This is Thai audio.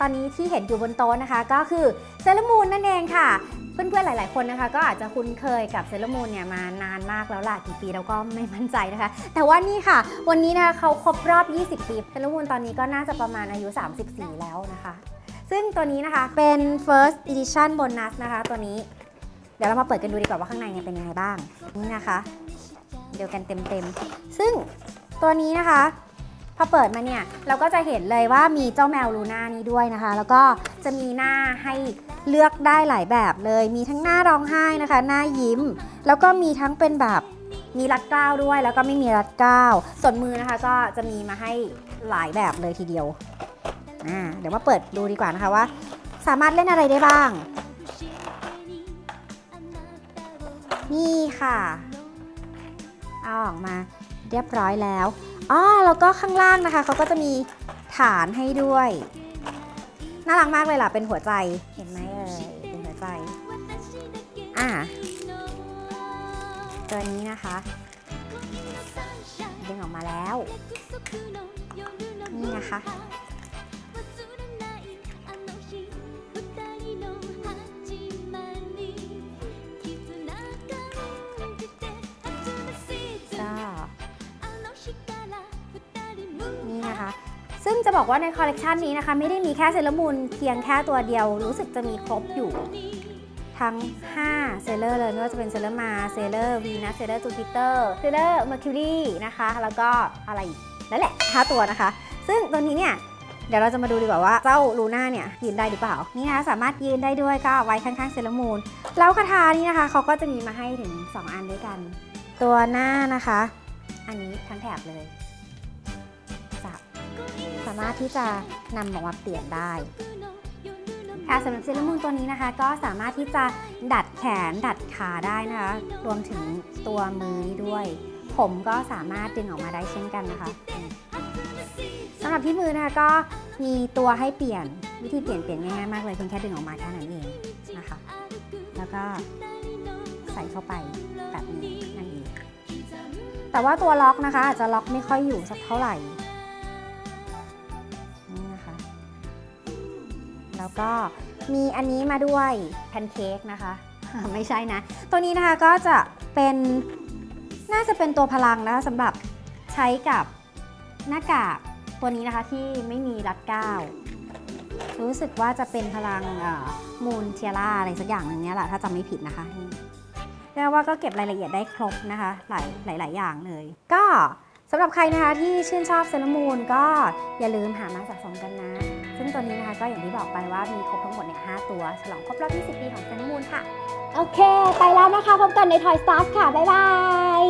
ตอนนี้ที่เห็นอยู่บนโต๊ะนะคะ ก็คือเซเลมูนนั่นเองค่ะเพื่อนๆ หลาย ๆ คนนะคะ ก็อาจจะคุ้นเคยกับเซเลมูนเนี่ยมานานมากแล้วล่ะกี่ปีเราก็ไม่มั่นใจนะคะ แต่ว่านี่ค่ะ วันนี้นะคะเขาครบรอบ 20 ปีเซเลมูนตอนนี้ก็น่าจะประมาณอายุ 34 แล้วนะคะ ซึ่งตัวนี้นะคะเป็น first edition bonus นะคะ ตัวนี้ เดี๋ยวเรามาเปิดกันดูดีกว่าว่าข้างในเนี่ยเป็นยังไงบ้างนี่นะคะ เดียวกันเต็มๆ ซึ่งตัวนี้นะคะ พอเปิดมาเนี่ยเราก็จะเห็นเลยว่ามีเจ้าแมวลูน่านี้ด้วยนะคะ แล้วก็จะมีหน้าให้เลือกได้หลายแบบเลย มีทั้งหน้าร้องไห้นะคะ หน้ายิ้ม แล้วก็มีทั้งเป็นแบบมีรัดเกล้าด้วย แล้วก็ไม่มีรัดเกล้า ส่วนมือนะคะก็จะมีมาให้หลายแบบเลยทีเดียวอ่าเดี๋ยวมาเปิดดูดีกว่านะคะว่า สามารถเล่นอะไรได้บ้าง นี่ค่ะเอาออกมา เรียบร้อยแล้วอ๋อแล้วก็ข้างล่างนะคะเขาก็จะมีฐานให้ด้วย น่ารักมากเลยล่ะ เป็นหัวใจ เห็นไหมเอ่ยเป็นหัวใจ อ่าตัวนี้นะคะ ดึงออกมาแล้ว นี่นะคะ จะบอกว่าในคอลเลกชันนี้นะคะ ไม่ได้มีแค่เซเลอร์มูนเพียงแค่ตัวเดียว รู้สึกจะมีครบอยู่ ทั้ง 5 เซเลอร์เลยไม่ว่าจะเป็นเซเลอร์มาเซเลอร์วีนัสเซเลอร์จูปิเตอร์เซเลอร์เมอร์คิวรีนะคะ แล้วก็อะไรนั่นแหละ 5 ตัวนะคะ ซึ่งตัวนี้เนี่ยเดี๋ยวเราจะมาดูดีกว่าว่าเจ้าลูน่าเนี่ยยืนได้หรือเปล่า นี่นะคะสามารถยืนได้ด้วยก็ไว้ข้างๆเซเลอร์มูนแล้วคาถานี่นะคะเขาก็จะมีมาให้ถึง 2 อันด้วยกัน ตัวหน้านะคะ อันนี้ทั้งแถบเลยามารถที่จะนำออกมาเปลี่ยนได้ค่ะสำหรับเซเลอร์มูนตัวนี้นะคะ ก็สามารถที่จะดัดแขนดัดขาได้นะคะ รวมถึงตัวมือนี้ด้วย ผมก็สามารถดึงออกมาได้เช่นกันนะคะสำหรับที่มือนะคะก็มีตัวให้เปลี่ยนวิธีเปลี่ยนเปลี่ยนง่ายๆมากเลยเพียงแค่ดึงออกมาแค่นั้นเองนะคะ แล้วก็ใส่เข้าไปแบบนี้นั่นเองแต่ว่าตัวล็อกนะคะอาจจะล็อกไม่ค่อยอยู่สักเท่าไหร่ แล้วก็มีอันนี้มาด้วยแพนเค้กนะคะ ไม่ใช่นะ ตัวนี้นะคะก็จะเป็นน่าจะเป็นตัวพลังนะคะสำหรับใช้กับหน้ากากตัวนี้นะคะที่ไม่มีรัดก้าวรู้สึกว่าจะเป็นพลังมูนเทียร่าอะไรสักอย่างหนึ่งเนี้ยแหละถ้าจำไม่ผิดนะคะเรียกว่าก็เก็บรายละเอียดได้ครบนะคะ หลายหลายหลายอย่างเลย ก็ สำหรับใครนะคะที่ชื่นชอบเซรามูนก็อย่าลืมหามาสะสมกันนะ ซึ่งตัวนี้นะคะก็อย่างที่บอกไปว่ามีครบทั้งหมดเนี่ย5ตัว ฉลองครบรอบ 20 ปีของเซรามูนค่ะ โอเค ไปแล้วนะคะ พบกันใน Toy Stars ค่ะ บ๊ายบาย